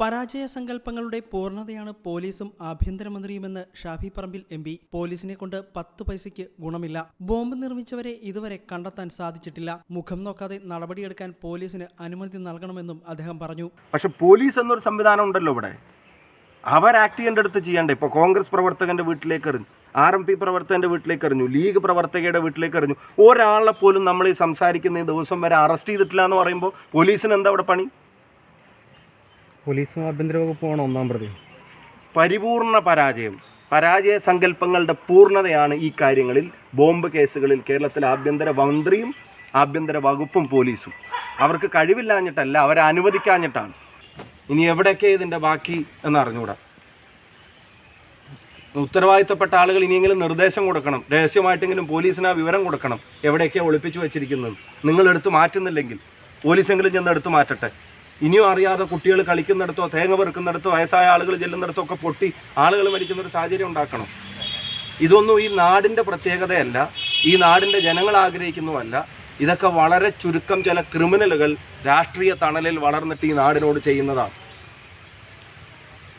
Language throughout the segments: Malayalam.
പരാജയ സങ്കല്പങ്ങളുടെ പൂർണതയാണ് പോലീസും ആഭ്യന്തരമന്ത്രിയുമെന്ന് ഷാഫി പറമ്പിൽ എം പി. പോലീസിനെ കൊണ്ട് പത്ത് പൈസയ്ക്ക് ഗുണമില്ല. ബോംബ് നിർമ്മിച്ചവരെ ഇതുവരെ കണ്ടെത്താൻ സാധിച്ചിട്ടില്ല. മുഖം നോക്കാതെ നടപടിയെടുക്കാൻ പോലീസിന് അനുമതി നൽകണമെന്നും അദ്ദേഹം പറഞ്ഞു. പക്ഷെ പോലീസ് എന്നൊരു സംവിധാനം ഉണ്ടല്ലോ ഇവിടെ. അവർ ആക്ട് ചെയ്യേണ്ട അടുത്ത് ചെയ്യണ്ടേ? ഇപ്പോൾ കോൺഗ്രസ് പ്രവർത്തകന്റെ വീട്ടിലേക്ക് എറിഞ്ഞു. ആർ എം പി പ്രവർത്തകന്റെ വീട്ടിലേക്ക് എറിഞ്ഞു. ലീഗ് പ്രവർത്തകയുടെ വീട്ടിലേക്ക് എറിഞ്ഞു. ഒരാളെ പോലും നമ്മൾ ഈ സംസാരിക്കുന്ന ഈ ദിവസം വരെ അറസ്റ്റ് ചെയ്തിട്ടില്ല എന്ന് പറയുമ്പോൾ പോലീസിന് എന്താ അവിടെ പണി? പോലീസും ആഭ്യന്തര വകുപ്പുമാണ് ഒന്നാം പ്രതി? പരിപൂർണ പരാജയം. പരാജയ സങ്കല്പങ്ങളുടെ പൂർണതയാണ് ഈ കാര്യങ്ങളിൽ ബോംബ് കേസുകളിൽ കേരളത്തിലെ ആഭ്യന്തര മന്ത്രിയും ആഭ്യന്തര വകുപ്പും പോലീസും. അവർക്ക് കഴിവില്ലാഞ്ഞിട്ടല്ല അവരെ അനുവദിക്കാഞ്ഞിട്ടാണ്. ഇനി എവിടെയൊക്കെ ഇതിന്റെ ബാക്കി എന്ന് അറിഞ്ഞുകൂടാ? ഉത്തരവാദിത്തപ്പെട്ട ആളുകൾ ഇനിയെങ്കിലും നിർദ്ദേശം കൊടുക്കണം. രഹസ്യമായിട്ടെങ്കിലും പോലീസിന് ആ വിവരം കൊടുക്കണം. എവിടെയൊക്കെയാണ് ഒളിപ്പിച്ചു വെച്ചിരിക്കുന്നത്? നിങ്ങളെടുത്ത് മാറ്റുന്നില്ലെങ്കിൽ പോലീസെങ്കിലും ചെന്ന് എടുത്ത് മാറ്റട്ടെ. ഇനിയും അറിയാതെ കുട്ടികൾ കളിക്കുന്നിടത്തോ തേങ്ങ പെറുക്കുന്നിടത്തോ വയസ്സായ ആളുകൾ ചെല്ലുന്നിടത്തോ ഒക്കെ പൊട്ടി ആളുകൾ മരിക്കുന്ന ഒരു സാഹചര്യം ഉണ്ടാക്കണം. ഇതൊന്നും ഈ നാടിന്റെ പ്രത്യേകതയല്ല ഈ നാടിന്റെ ജനങ്ങൾ ആഗ്രഹിക്കുന്നുമല്ല ഇതൊക്കെ വളരെ ചുരുക്കം ചില ക്രിമിനലുകൾ രാഷ്ട്രീയ തണലിൽ വളർന്നിട്ട് ഈ നാടിനോട് ചെയ്യുന്നതാണ്.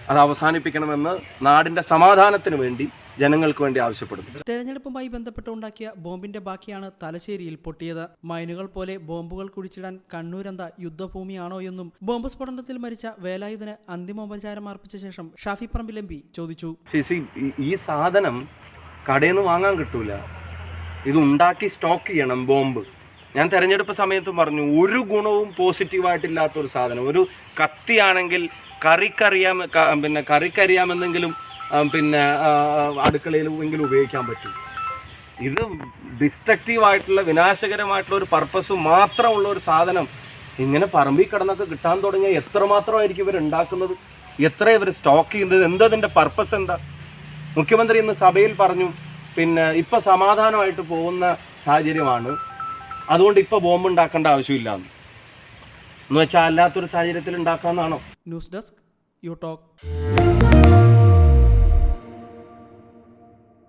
അത് അവസാനിപ്പിക്കണമെന്ന് നാടിന്റെ സമാധാനത്തിന് വേണ്ടി ജനങ്ങൾക്ക് വേണ്ടി ആവശ്യപ്പെടുന്നു. തെരഞ്ഞെടുപ്പുമായി ബന്ധപ്പെട്ട് ഉണ്ടാക്കിയ ബോംബിന്റെ ബാക്കിയാണ് തലശ്ശേരിയിൽ പൊട്ടിയത്. മൈനുകൾ പോലെ ബോംബുകൾ കുഴിച്ചിടാൻ കണ്ണൂരെന്ത യുദ്ധഭൂമിയാണോ എന്നും ബോംബ് സ്ഫോടനത്തിൽ മരിച്ച വേലായുധന് അന്തിമോപചാരം അർപ്പിച്ച ശേഷം ഷാഫി പറമ്പിൽ എം പി ചോദിച്ചു. ഈ- ഈ സാധനം കടയിൽ നിന്ന് വാങ്ങാൻ കിട്ടൂല. ഇത് ഉണ്ടാക്കി സ്റ്റോക്ക് ചെയ്യണം ബോംബ്. ഞാൻ തെരഞ്ഞെടുപ്പ് സമയത്തും പറഞ്ഞു ഒരു ഗുണവും പോസിറ്റീവായിട്ടില്ലാത്ത ഒരു സാധനം. ഒരു കത്തിയാണെങ്കിൽ കറിക്കറിയാം പിന്നെ കറിക്കറിയാമെന്നെങ്കിലും പിന്നെ അടുക്കളയിൽ ഉപയോഗിക്കാൻ പറ്റും. ഇത് ഡിസ്ട്രക്റ്റീവ് ആയിട്ടുള്ള വിനാശകരമായിട്ടുള്ള ഒരു പർപ്പസ് മാത്രമുള്ള ഒരു സാധനം. ഇങ്ങനെ പറമ്പിൽ കിടന്നൊക്കെ കിട്ടാൻ തുടങ്ങിയ എത്രമാത്രമായിരിക്കും ഇവർ ഉണ്ടാക്കുന്നത്? എത്ര ഇവർ സ്റ്റോക്ക് ചെയ്യുന്നത്? എന്താ ഇതിന്റെ പർപ്പസ് എന്താ? മുഖ്യമന്ത്രി ഇന്ന് സഭയിൽ പറഞ്ഞു പിന്നെ ഇപ്പം സമാധാനമായിട്ട് പോകുന്ന സാഹചര്യമാണ്. അതുകൊണ്ട് ഇപ്പോൾ ബോംബ് ഉണ്ടാക്കേണ്ട ആവശ്യമില്ല. എന്ന് വെച്ചാൽ അല്ലാത്തൊരു സാഹചര്യത്തിൽ ഉണ്ടാക്കാമെന്നാണോ ന്യൂസ് ഡെസ്ക് യു ടോക്ക്